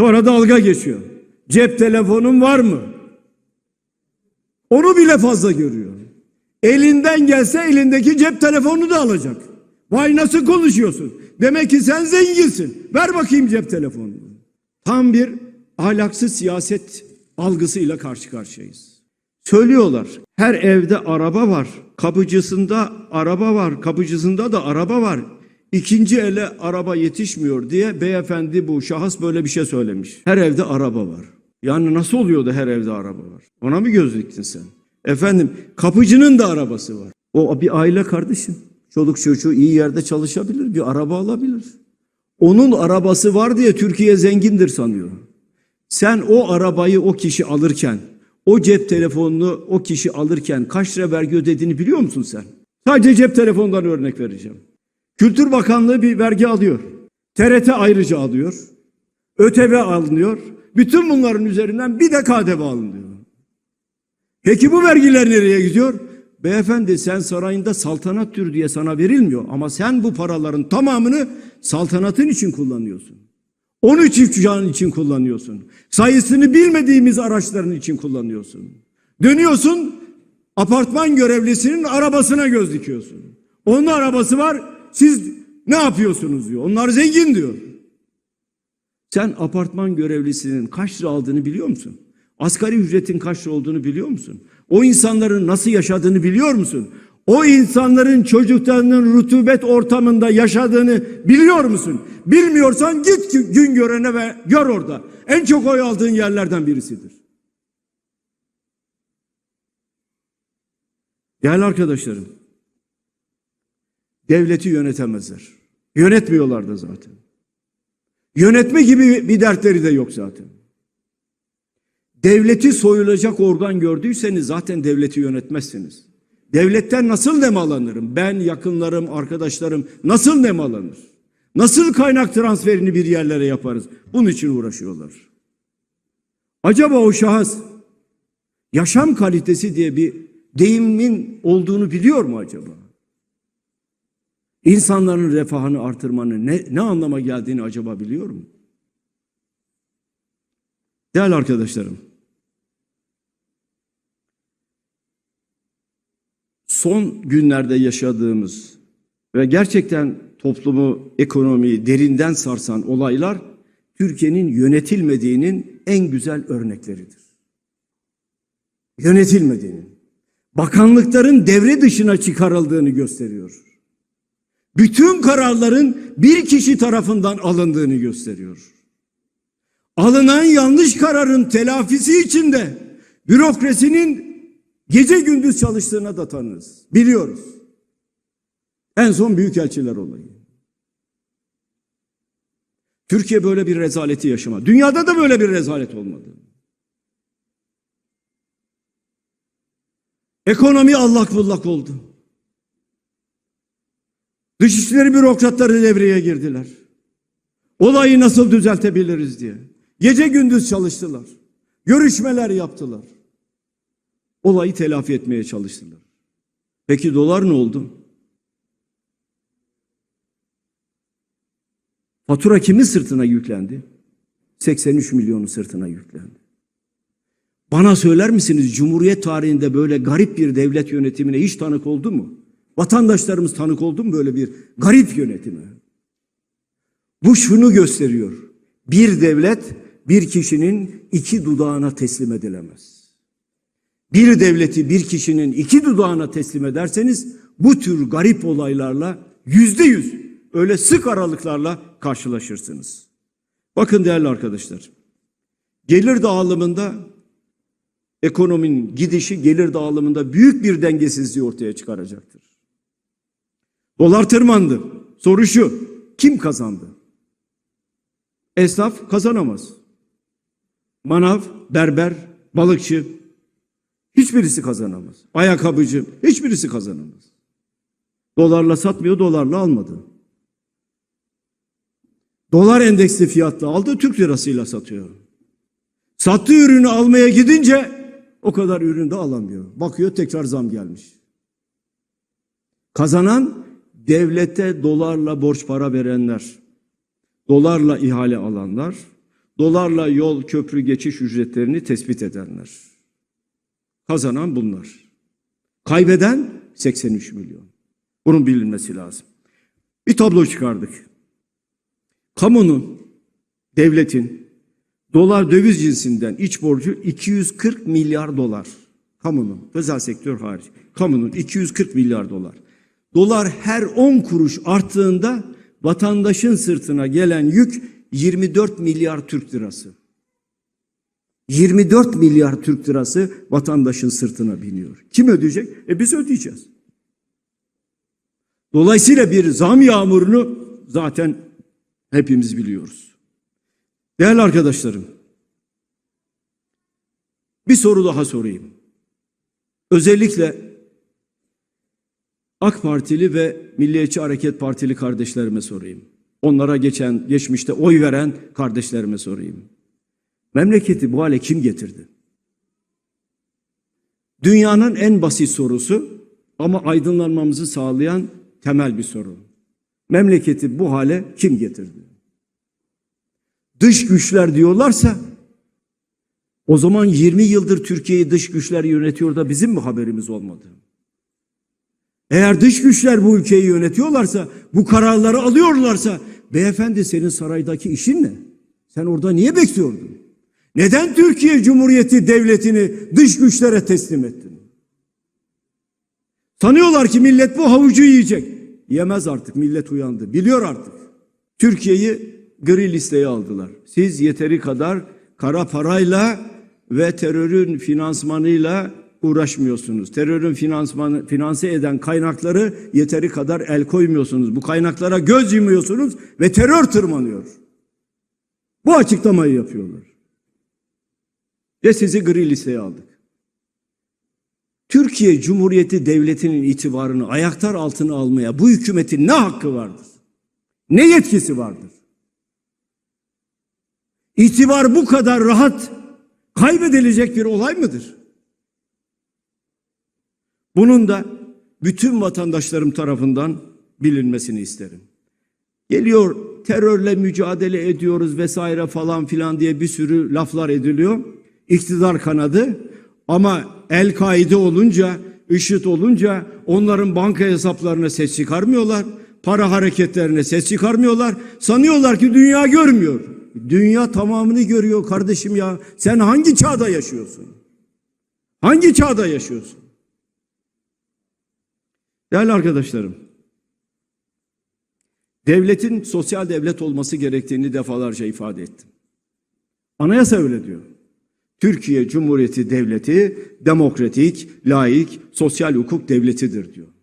Sonra dalga geçiyor. Cep telefonun var mı? Onu bile fazla görüyor. Elinden gelse elindeki cep telefonunu da alacak. Vay nasıl konuşuyorsun? Demek ki sen zenginsin. Ver bakayım cep telefonunu. Tam bir ahlaksız siyaset algısıyla karşı karşıyayız. Söylüyorlar. Her evde araba var. Kapıcısında araba var. Kapıcısında da araba var. İkinci ele araba yetişmiyor diye beyefendi bu şahıs böyle bir şey söylemiş. Her evde araba var. Yani nasıl oluyor da her evde araba var? Ona mı göz diktin sen? Efendim kapıcının da arabası var. O bir aile kardeşim. Çoluk çocuğu iyi yerde çalışabilir, bir araba alabilir. Onun arabası var diye Türkiye zengindir sanıyor. Sen o arabayı o kişi alırken, o cep telefonunu o kişi alırken kaç lira vergi ödediğini biliyor musun sen? Sadece cep telefonundan örnek vereceğim. Kültür Bakanlığı bir vergi alıyor. TRT ayrıca alıyor. ÖTV alınıyor. Bütün bunların üzerinden bir de KDV alınıyor. Peki bu vergiler nereye gidiyor? Beyefendi sen sarayında saltanat tür diye sana verilmiyor ama sen bu paraların tamamını saltanatın için kullanıyorsun. 13 uçağın için kullanıyorsun. Sayısını bilmediğimiz araçların için kullanıyorsun. Dönüyorsun apartman görevlisinin arabasına göz dikiyorsun. Onun arabası var siz ne yapıyorsunuz diyor. Onlar zengin diyor. Sen apartman görevlisinin kaç lira aldığını biliyor musun? Asgari ücretin kaç lira olduğunu biliyor musun? O insanların nasıl yaşadığını biliyor musun? O insanların çocuklarının rutubet ortamında yaşadığını biliyor musun? Bilmiyorsan git gün görene ve gör orada. En çok oy aldığın yerlerden birisidir. Değerli arkadaşlarım, devleti yönetemezler. Yönetmiyorlar da zaten. Yönetme gibi bir dertleri de yok zaten. Devleti soyulacak organ gördüyseniz zaten devleti yönetmezsiniz. Devletten nasıl nemalanırım? Ben, yakınlarım, arkadaşlarım nasıl nemalanır? Nasıl kaynak transferini bir yerlere yaparız? Bunun için uğraşıyorlar. Acaba o şahıs yaşam kalitesi diye bir deyimin olduğunu biliyor mu acaba? İnsanların refahını artırmanın ne, ne anlama geldiğini acaba biliyor mu? Değerli arkadaşlarım, son günlerde yaşadığımız ve gerçekten toplumu, ekonomiyi derinden sarsan olaylar Türkiye'nin yönetilmediğinin en güzel örnekleridir. Yönetilmediğinin, bakanlıkların devre dışına çıkarıldığını gösteriyor. Bütün kararların bir kişi tarafından alındığını gösteriyor. Alınan yanlış kararın telafisi için de bürokrasinin gece gündüz çalıştığına da tanırız. Biliyoruz. En son büyükelçiler olayı. Türkiye böyle bir rezaleti yaşama. Dünyada da böyle bir rezalet olmadı. Ekonomi allak bullak oldu. Dışişleri bürokratları devreye girdiler. Olayı nasıl düzeltebiliriz diye. Gece gündüz çalıştılar. Görüşmeler yaptılar. Olayı telafi etmeye çalıştılar. Peki dolar ne oldu? Fatura kimin sırtına yüklendi? 83 milyonun sırtına yüklendi. Bana söyler misiniz Cumhuriyet tarihinde böyle garip bir devlet yönetimine hiç tanık oldu mu? Vatandaşlarımız tanık oldu mu böyle bir garip yönetime? Bu şunu gösteriyor. Bir devlet bir kişinin iki dudağına teslim edilemez. Bir devleti bir kişinin iki dudağına teslim ederseniz bu tür garip olaylarla yüzde yüz öyle sık aralıklarla karşılaşırsınız. Bakın değerli arkadaşlar. Gelir dağılımında ekonominin gidişi gelir dağılımında büyük bir dengesizliği ortaya çıkaracaktır. Dolar tırmandı. Soru şu. Kim kazandı? Esnaf kazanamaz. Manav, berber, balıkçı hiçbirisi kazanamaz. Ayakkabıcı hiçbirisi kazanamaz. Dolarla satmıyor, dolarla almadı. Dolar endeksli fiyatla aldı, Türk lirasıyla satıyor. Sattığı ürünü almaya gidince o kadar ürün de alamıyor. Bakıyor tekrar zam gelmiş. Kazanan devlete dolarla borç para verenler, dolarla ihale alanlar, dolarla yol, köprü geçiş ücretlerini tespit edenler. Kazanan bunlar. Kaybeden 83 milyon. Bunun bilinmesi lazım. Bir tablo çıkardık. Kamunun, devletin dolar döviz cinsinden iç borcu 240 milyar dolar. Kamunun, özel sektör hariç. Kamunun 240 milyar dolar. Dolar her 10 kuruş arttığında vatandaşın sırtına gelen yük 24 milyar Türk lirası. 24 milyar Türk lirası vatandaşın sırtına biniyor. Kim ödeyecek? E biz ödeyeceğiz. Dolayısıyla bir zam yağmurunu zaten hepimiz biliyoruz. Değerli arkadaşlarım, bir soru daha sorayım. Özellikle AK Partili ve Milliyetçi Hareket Partili kardeşlerime sorayım. Onlara geçen, geçmişte oy veren kardeşlerime sorayım. Memleketi bu hale kim getirdi? Dünyanın en basit sorusu ama aydınlanmamızı sağlayan temel bir soru. Memleketi bu hale kim getirdi? Dış güçler diyorlarsa o zaman 20 yıldır Türkiye'yi dış güçler yönetiyor da bizim mi haberimiz olmadı? Eğer dış güçler bu ülkeyi yönetiyorlarsa, bu kararları alıyorlarsa, beyefendi senin saraydaki işin ne? Sen orada niye bekliyordun? Neden Türkiye Cumhuriyeti devletini dış güçlere teslim ettin? Sanıyorlar ki millet bu havucu yiyecek. Yemez artık millet uyandı. Biliyor artık. Türkiye'yi gri listeye aldılar. Siz yeteri kadar kara parayla ve terörün finansmanıyla uğraşmıyorsunuz. Terörün finansmanı, finanse eden kaynakları yeteri kadar el koymuyorsunuz. Bu kaynaklara göz yumuyorsunuz ve terör tırmanıyor. Bu açıklamayı yapıyorlar. Ve sizi gri listeye aldık. Türkiye Cumhuriyeti Devleti'nin itibarını ayaklar altına almaya bu hükümetin ne hakkı vardır? Ne yetkisi vardır? İtibar bu kadar rahat kaybedilecek bir olay mıdır? Bunun da bütün vatandaşlarım tarafından bilinmesini isterim. Geliyor terörle mücadele ediyoruz vesaire falan filan diye bir sürü laflar ediliyor. İktidar kanadı ama El-Kaide olunca, IŞİD olunca onların banka hesaplarına ses çıkarmıyorlar. Para hareketlerine ses çıkarmıyorlar. Sanıyorlar ki dünya görmüyor. Dünya tamamını görüyor kardeşim ya. Sen hangi çağda yaşıyorsun? Hangi çağda yaşıyorsun? Değerli arkadaşlarım, devletin sosyal devlet olması gerektiğini defalarca ifade ettim. Anayasa öyle diyor. Türkiye Cumhuriyeti Devleti demokratik, laik, sosyal hukuk devletidir diyor.